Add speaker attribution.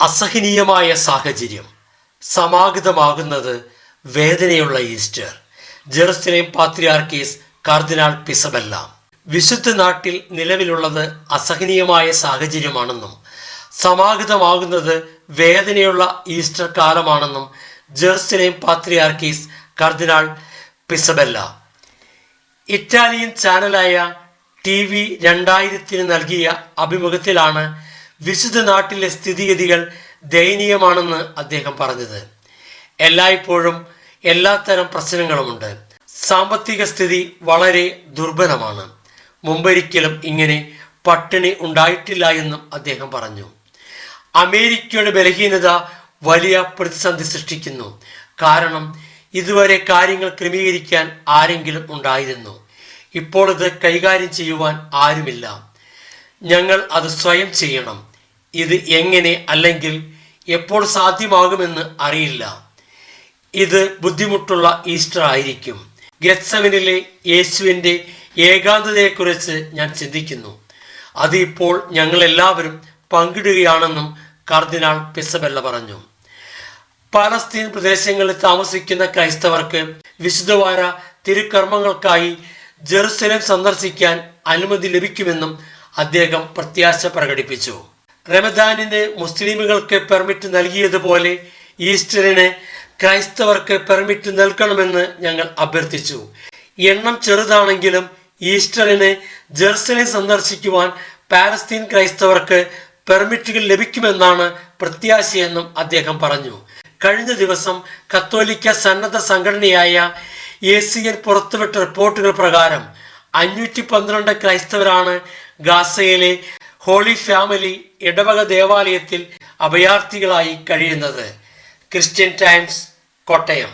Speaker 1: അസഹനീയമായ സാഹചര്യം. സമാഗതമാകുന്നത് വേദനയുള്ള ഈസ്റ്റർ. ജെറുസലേം പാത്രിയാർക്കീസ് കാർദിനാൾ പിസബല്ല വിശുദ്ധ നാട്ടിൽ നിലവിലുള്ളത് അസഹനീയമായ സാഹചര്യമാണെന്നും സമാഗതമാകുന്നത് വേദനയുള്ള ഈസ്റ്റർ കാലമാണെന്നും ജെറുസലേം പാത്രിയാർക്കീസ് കർദിനാൾ പിസബല്ല ഇറ്റാലിയൻ ചാനലായ ടി വി രണ്ടായിരത്തിന് നൽകിയ അഭിമുഖത്തിലാണ് വിശുദ്ധ നാട്ടിലെ സ്ഥിതിഗതികൾ ദയനീയമാണെന്ന് അദ്ദേഹം പറഞ്ഞത്. എല്ലായ്പ്പോഴും എല്ലാത്തരം പ്രശ്നങ്ങളുമുണ്ട്. സാമ്പത്തിക സ്ഥിതി വളരെ ദുർബലമാണ്. മുമ്പൊരിക്കലും ഇങ്ങനെ പട്ടിണി ഉണ്ടായിട്ടില്ല എന്നും അദ്ദേഹം പറഞ്ഞു. അമേരിക്കയുടെ ബലഹീനത വലിയ പ്രതിസന്ധി സൃഷ്ടിക്കുന്നു. കാരണം ഇതുവരെ കാര്യങ്ങൾ ക്രമീകരിക്കാൻ ആരെങ്കിലും ഉണ്ടായിരുന്നു. ഇപ്പോൾ ഇത് കൈകാര്യം ചെയ്യുവാൻ ആരുമില്ല. ഞങ്ങൾ അത് സ്വയം ചെയ്യണം. ഇത് എങ്ങനെ അല്ലെങ്കിൽ എപ്പോൾ സാധ്യമാകുമെന്ന് അറിയില്ല. ഇത് ബുദ്ധിമുട്ടുള്ള ഈസ്റ്റർ ആയിരിക്കും. ഗത്സവനിലെ യേശുവിന്റെ ഏകാന്തതയെക്കുറിച്ച് ഞാൻ ചിന്തിക്കുന്നു. അത് ഇപ്പോൾ ഞങ്ങൾ എല്ലാവരും പങ്കിടുകയാണെന്നും കർദിനാൾ പിസബെല്ല പറഞ്ഞു. പാലസ്തീൻ പ്രദേശങ്ങളിൽ താമസിക്കുന്ന ക്രൈസ്തവർക്ക് വിശുദ്ധവാര തിരുക്കർമ്മങ്ങൾക്കായി ജെറുസലേം സന്ദർശിക്കാൻ അനുമതി ലഭിക്കുമെന്നും അദ്ദേഹം പ്രത്യാശ പ്രകടിപ്പിച്ചു. റമദാനിന് മുസ്ലിമുകൾക്ക് പെർമിറ്റ് നൽകിയതുപോലെ ഈസ്റ്ററിന് ക്രൈസ്തവർക്ക് പെർമിറ്റ് നൽകണമെന്ന് ഞങ്ങൾ അഭ്യർത്ഥിച്ചു. എണ്ണം ചെറുതാണെങ്കിലും ഈസ്റ്ററിന് ജെറുസലേം സന്ദർശിക്കുവാൻ പാലസ്തീൻ ക്രൈസ്തവർക്ക് പെർമിറ്റുകൾ ലഭിക്കുമെന്നാണ് പ്രത്യാശയെന്നും അദ്ദേഹം പറഞ്ഞു. കഴിഞ്ഞ ദിവസം കത്തോലിക്ക സന്നദ്ധ സംഘടനയായ എ സി എൻ പുറത്തുവിട്ട റിപ്പോർട്ടുകൾ പ്രകാരം അഞ്ഞൂറ്റി പന്ത്രണ്ട് ക്രൈസ്തവരാണ് ഗാസയിലെ ഹോളി ഫാമിലി ഇടവക ദേവാലയത്തിൽ അഭയാർത്ഥികളായി കഴിയുന്നത് ക്രിസ്ത്യൻ ടൈംസ് കോട്ടയം.